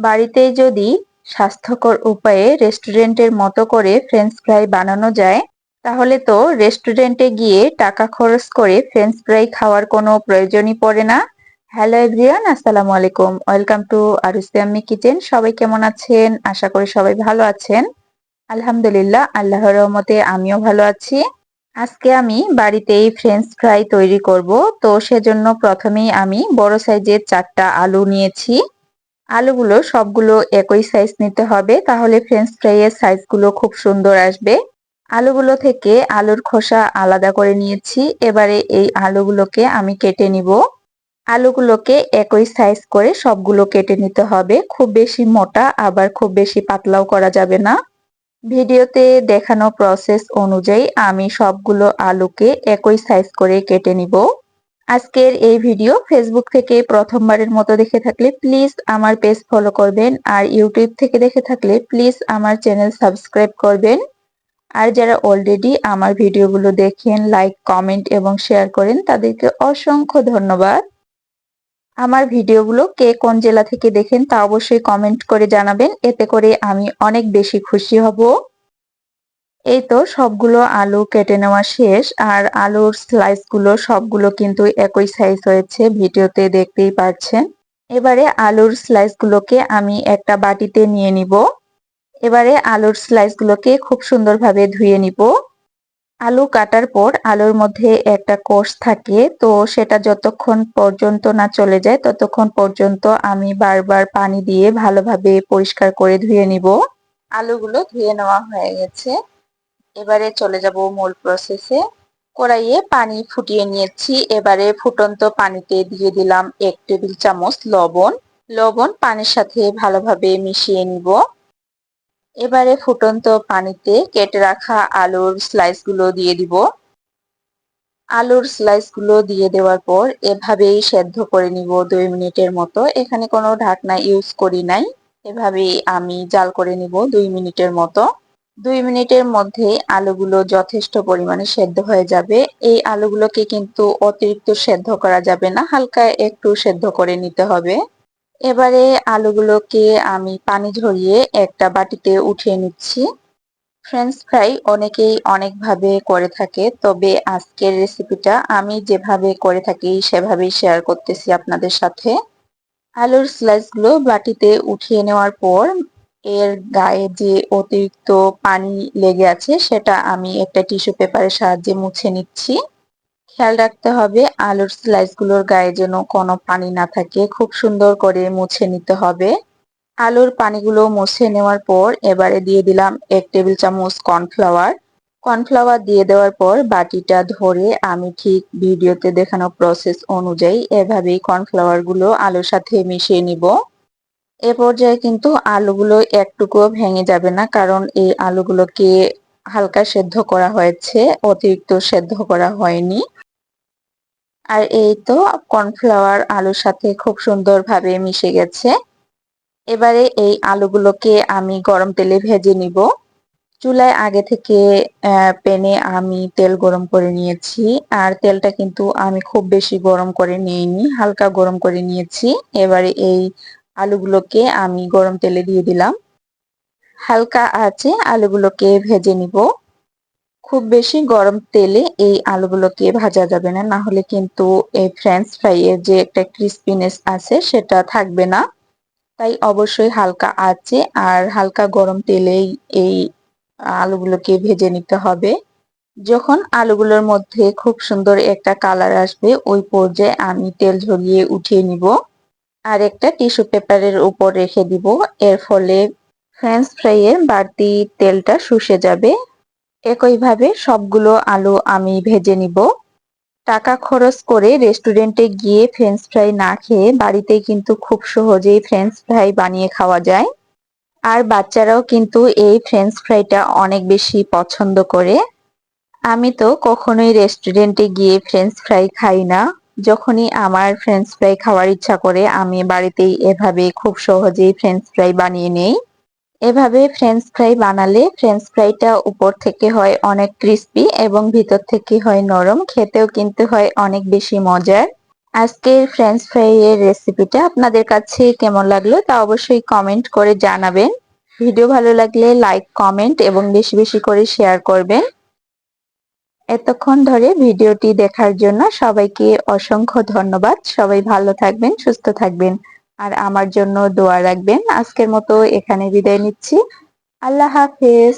বাড়িতেই যদি স্বাস্থ্যকর উপায়ে রেস্টুরেন্টের মতো করে ফ্রেঞ্চ ফ্রাই বানানো যায়, তাহলে তো রেস্টুরেন্টে গিয়ে টাকা খরচ করে ফ্রেঞ্চ ফ্রাই খাওয়ার কোনো প্রয়োজনই পড়ে না। হ্যালো এভরিওয়ান আসসালামু আলাইকুম। ওয়েলকাম টু আরুসিয়াম্মি কিচেন সবাই কেমন আছেন? আশা করি সবাই ভালো আছেন। আলহামদুলিল্লাহ, আল্লাহর রহমতে আমিও ভালো আছি। আজকে আমি বাড়িতেই ফ্রেঞ্চ ফ্রাই তৈরি করব। তো সেজন্য প্রথমেই আমি বড় সাইজের চারটা আলু নিয়েছি। আলুগুলো সবগুলো একই সাইজ নিতে হবে। তাহলে ফ্রেঞ্চ ফ্রাইয়ের সাইজগুলো খুব সুন্দর আসবে। আলুগুলো থেকে আলুর খোসা আলাদা করে নিয়েছি। এবারে এই আলুগুলোকে আমি কেটে নিব। আলুগুলোকে একই সাইজ করে সবগুলো কেটে নিতে হবে। খুব বেশি মোটা, আবার খুব বেশি পাতলাও করা যাবে না। ভিডিওতে দেখানো প্রসেস অনুযায়ী আমি সবগুলো আলুকে একই সাইজ করে কেটে নিব। আজকের এই ভিডিও ফেসবুক থেকে প্রথমবারের মতো দেখে থাকলে প্লিজ আমার পেজ ফলো করবেন আর ইউটিউব থেকে দেখে থাকলে প্লিজ আমার চ্যানেল সাবস্ক্রাইব করবেন। আর যারা অলরেডি আমার ভিডিওগুলো দেখেন লাইক কমেন্ট এবং শেয়ার করেন, তাদেরকে অসংখ্য ধন্যবাদ। আমার ভিডিওগুলো কে কোন জেলা থেকে দেখেন তা অবশ্যই কমেন্ট করে জানাবেন, এতে করে আমি অনেক বেশি খুশি হব। এই তো সবগুলো আলু কেটে নেওয়া শেষ, আর আলুর স্লাইসগুলো সবগুলো কিন্তু একই সাইজ হয়েছে, ভিডিওতে দেখতেই পাচ্ছেন এবারে আলুর স্লাইসগুলোকে আমি একটা বাটিতে নিয়ে নিব। এবারে আলুর স্লাইসগুলোকে খুব সুন্দরভাবে ধুয়ে নিব। আলু কাটার পর আলুর মধ্যে একটা কোষ থাকে, তো সেটা যতক্ষণ পর্যন্ত না চলে যায়, ততক্ষণ পর্যন্ত আমি বারবার পানি দিয়ে ভালোভাবে পরিষ্কার করে ধুয়ে নিব। আলুগুলো ধুয়ে নেওয়া হয়ে গেছে। এবারে চলে যাব মূল প্রসেসে কড়াইয়ে পানি ফুটিয়ে নিয়েছি। এবারে ফুটন্ত পানিতে দিয়ে দিলাম এক টেবিল চামচ লবণ। লবণ পানির সাথে ভালোভাবে মিশিয়ে নিব। এবারে ফুটন্ত পানিতে কেটে রাখা আলুর স্লাইসগুলো দিয়ে দিব। আলুর স্লাইসগুলো দিয়ে দেওয়ার পর এভাবেই সেদ্ধ করে নিব দুই মিনিটের মতো। এখানে কোনো ঢাকনা ইউজ করি নাই। এভাবেই আমি জাল করে নিব দুই মিনিটের মতো। দুই মিনিটের মধ্যে আলুগুলো যথেষ্ট পরিমাণে সেদ্ধ হয়ে যাবে। এই আলুগুলোকে কিন্তু অতিরিক্ত সেদ্ধ করা যাবে না, হালকা একটু সেদ্ধ করে নিতে হবে। এবারে আলুগুলোকে আমি পানি ঝরিয়ে একটা বাটিতে উঠিয়ে নিচ্ছি। ফ্রেঞ্চ ফ্রাই অনেকেই অনেকভাবে করে থাকে, তবে আজকের রেসিপিটা আমি যেভাবে করে থাকি, সেভাবেই শেয়ার করতেছি আপনাদের সাথে। আলুর স্লাইসগুলো বাটিতে উঠিয়ে নেওয়ার পর এর গায়ে যে অতিরিক্ত পানি লেগে আছে, সেটা আমি একটা টিস্যু পেপারের সাহায্যে মুছে নিচ্ছি। খেয়াল রাখতে হবে, আলুর স্লাইসগুলোর গায়ে যেন কোনো পানি না থাকে। খুব সুন্দর করে মুছে নিতে হবে। আলুর পানিগুলো মুছে নেওয়ার পর এবারে দিয়ে দিলাম এক টেবিল চামচ কর্নফ্লাওয়ার। কর্নফ্লাওয়ার দিয়ে দেওয়ার পর বাটিটা ধরে আমি ঠিক ভিডিওতে দেখানো প্রসেস অনুযায়ী এভাবেই কর্নফ্লাওয়ারগুলো আলুর সাথে মিশিয়ে নিব। এ পর্যায়ে কিন্তু আলুগুলো একটুকুও ভেঙে যাবে না, কারণ এই আলুগুলোকে হালকা সেদ্ধ করা হয়েছে, অতিরিক্ত সেদ্ধ করা হয়নি। আর এই তো কর্নফ্লাওয়ার আলুর সাথে খুব সুন্দরভাবে মিশে গেছে। এবারে এই আলুগুলোকে আমি গরম তেলে ভেজে নিব। চুলায় আগে থেকে প্যানে আমি তেল গরম করে নিয়েছি, আর তেলটা কিন্তু আমি খুব বেশি গরম করে নিইনি, হালকা গরম করে নিয়েছি। এবারে এই আলুগুলোকে আমি গরম তেলে দিয়ে দিলাম। হালকা আছে, আলুগুলোকে ভেজে নিব। খুব বেশি গরম তেলে এই আলুগুলোকে ভাজা যাবে না না হলে কিন্তু এই ফ্রেঞ্চ ফ্রাইয়ের যে একটা ক্রিস্পিনেস আছে সেটা থাকবে না। তাই অবশ্যই হালকা আছে আর হালকা গরম তেলেই এই আলুগুলোকে ভেজে নিতে হবে। যখন আলুগুলোর মধ্যে খুব সুন্দর একটা কালার আসবে, ওই পর্যায়ে আমি তেল ঝরিয়ে উঠিয়ে নিব। আর একটা টিস্যু পেপারের উপর রেখে দিব। এর ফলে ফ্রেঞ্চ ফ্রাইয়ের বাড়তি তেলটা শুষে যাবে। একইভাবে সবগুলো আলু আমি ভেজে নিব। টাকা খরচ করে রেস্টুরেন্টে গিয়ে ফ্রেঞ্চ ফ্রাই না খেয়ে বাড়িতে কিন্তু খুব সহজেই ফ্রেঞ্চ ফ্রাই বানিয়ে খাওয়া যায়। আর বাচ্চারাও কিন্তু এই ফ্রেঞ্চ ফ্রাইটা অনেক বেশি পছন্দ করে। আমি তো কখনোই রেস্টুরেন্টে গিয়ে ফ্রেঞ্চ ফ্রাই খাই না। যখনই আমার ফ্রেঞ্চ ফ্রাই খাওয়ার ইচ্ছা করে, আমি বাড়িতেই এভাবে খুব সহজেই ফ্রেঞ্চ ফ্রাই বানিয়ে নেই। এভাবে ফ্রেঞ্চ ফ্রাই বানালে ফ্রেঞ্চ ফ্রাইটা উপর থেকে হয় অনেক ক্রিস্পি এবং ভিতর থেকে হয় নরম, খেতেও কিন্তু হয় অনেক বেশি মজার। আজকের ফ্রেঞ্চ ফ্রাই এর রেসিপিটা আপনাদের কাছে কেমন লাগল তা অবশ্যই কমেন্ট করে জানাবেন। ভিডিও ভালো লাগলে লাইক কমেন্ট এবং বেশি বেশি করে শেয়ার করবেন। এতক্ষণ ধরে ভিডিওটি দেখার জন্য সবাইকে অসংখ্য ধন্যবাদ। সবাই ভালো থাকবেন, সুস্থ থাকবেন। আর আমার জন্য দোয়া রাখবেন। আজকের মতো এখানে বিদায় নিচ্ছি। আল্লাহ হাফেজ।